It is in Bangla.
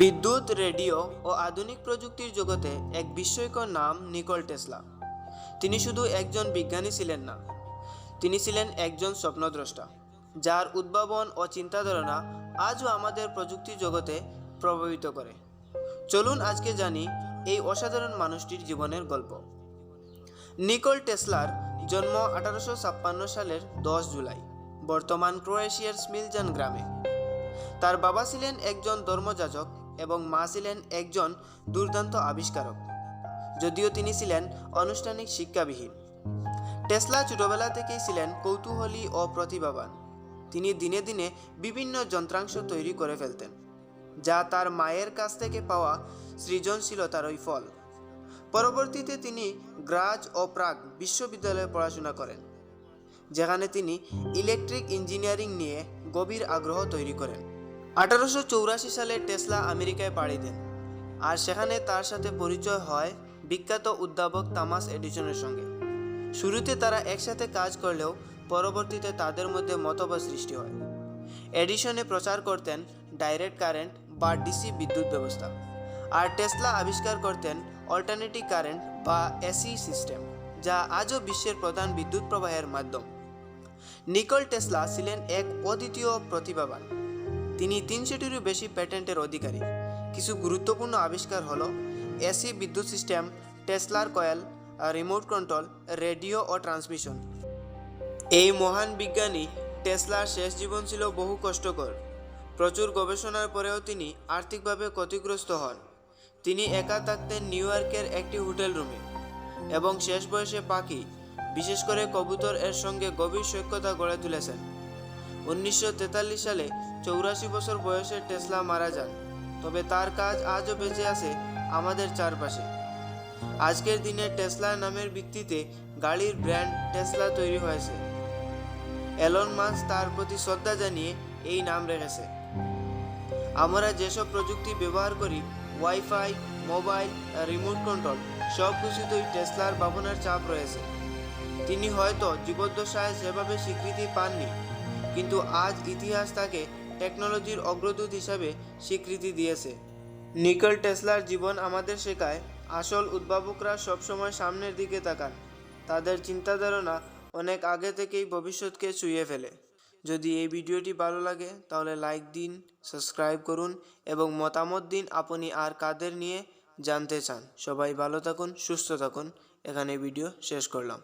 বিদ্যুৎ, রেডিও ও আধুনিক প্রযুক্তির জগতে এক বিস্ময়কর নাম নিকল টেসলা। তিনি শুধু একজন বিজ্ঞানী ছিলেন না, তিনি ছিলেন একজন স্বপ্নদ্রষ্টা, যার উদ্ভাবন ও চিন্তাধারণা আজও আমাদের প্রযুক্তি জগতে প্রভাবিত করে। চলুন আজকে জানি এই অসাধারণ মানুষটির জীবনের গল্প। নিকল টেসলার জন্ম আঠারোশো ছাপ্পান্ন সালের দশ জুলাই, বর্তমান ক্রোয়েশিয়ার স্মিলজান গ্রামে। তার বাবা ছিলেন একজন ধর্মযাজক এবং মা ছিলেন একজন দুর্দান্ত আবিষ্কারক, যদিও তিনি ছিলেন আনুষ্ঠানিক শিক্ষাবিহীন। টেসলা ছোটবেলা থেকেই ছিলেন কৌতূহলী ও প্রতিভাবান। তিনি দিনে দিনে বিভিন্ন যন্ত্রাংশ তৈরি করে ফেলতেন, যা তার মায়ের কাছ থেকে পাওয়া সৃজনশীলতার সৃজনশীলতারই ফল। পরবর্তীতে তিনি গ্রাজ ও প্রাগ বিশ্ববিদ্যালয়ে পড়াশোনা করেন, যেখানে তিনি ইলেকট্রিক ইঞ্জিনিয়ারিং নিয়ে গভীর আগ্রহ তৈরি করেন। আঠারোশো চৌরাশি সালে টেসলা আমেরিকায় পাড়ি দেন, আর সেখানে তার সাথে পরিচয় হয় বিখ্যাত উদ্ভাবক তামাস এডিসনের সঙ্গে। শুরুতে তারা একসাথে কাজ করলেও পরবর্তীতে তাদের মধ্যে মতভেদ সৃষ্টি হয়। এডিসনে প্রচার করতেন ডাইরেক্ট কারেন্ট বা ডিসি বিদ্যুৎ ব্যবস্থা, আর টেসলা আবিষ্কার করতেন অল্টারনেটিভ কারেন্ট বা এসি সিস্টেম, যা আজও বিশ্বের প্রধান বিদ্যুৎ প্রবাহের মাধ্যম। নিকল টেসলা ছিলেন এক অদ্বিতীয় প্রতিভাবান। তিনি তিনশোটিরও বেশি প্যাটেন্টের অধিকারী। কিছু গুরুত্বপূর্ণ আবিষ্কার হলো এসি বিদ্যুৎ সিস্টেম, টেসলার কয়েল, রিমোট কন্ট্রোল, রেডিও ও ট্রান্সমিশন। এই মহান বিজ্ঞানী টেসলার শেষ জীবন ছিল বহু কষ্টকর। প্রচুর গবেষণার পরেও তিনি আর্থিকভাবে ক্ষতিগ্রস্ত হন। তিনি একা থাকতেন নিউ ইয়র্কের একটি হোটেল রুমে এবং শেষ বয়সে পাখি, বিশেষ করে কবুতর এর সঙ্গে গভীর সৈক্যতা গড়ে তুলেছেন। উনিশশো তেতাল্লিশ সালে চৌরাশি বছর বয়সে টেসলা মারা যান, তবে তার কাজ আজও বেঁচে আছে আমাদের চারপাশে। আজকের দিনে টেসলা নামের ভিত্তিতে গাড়ির ব্র্যান্ড টেসলা তৈরি হয়েছে। এলন মাস তার প্রতি শ্রদ্ধা জানিয়ে এই নাম রেখেছে। আমরা যেসব প্রযুক্তি ব্যবহার করি, ওয়াইফাই, মোবাইল, রিমোট কন্ট্রোল, সব কিছুতেই টেসলার ভাবনার চাপ রয়েছে। তিনি হয়তো জীবদ্দশায় সেভাবে স্বীকৃতি পাননি, কিন্তু আজ ইতিহাস তাকে টেকনোলজির অগ্রদূত হিসাবে স্বীকৃতি দিয়েছে। নিকল টেসলার জীবন আমাদের শেখায়, আসল উদ্ভাবকরা সবসময় সামনের দিকে তাকান। তাদের চিন্তাধারণা অনেক আগে থেকেই ভবিষ্যৎকে ছুঁয়ে ফেলে। যদি এই ভিডিওটি ভালো লাগে, তাহলে লাইক দিন, সাবস্ক্রাইব করুন এবং মতামত দিন আপনি আর কাদের নিয়ে জানতে চান। সবাই ভালো থাকুন, সুস্থ থাকুন। এখানে ভিডিও শেষ করলাম।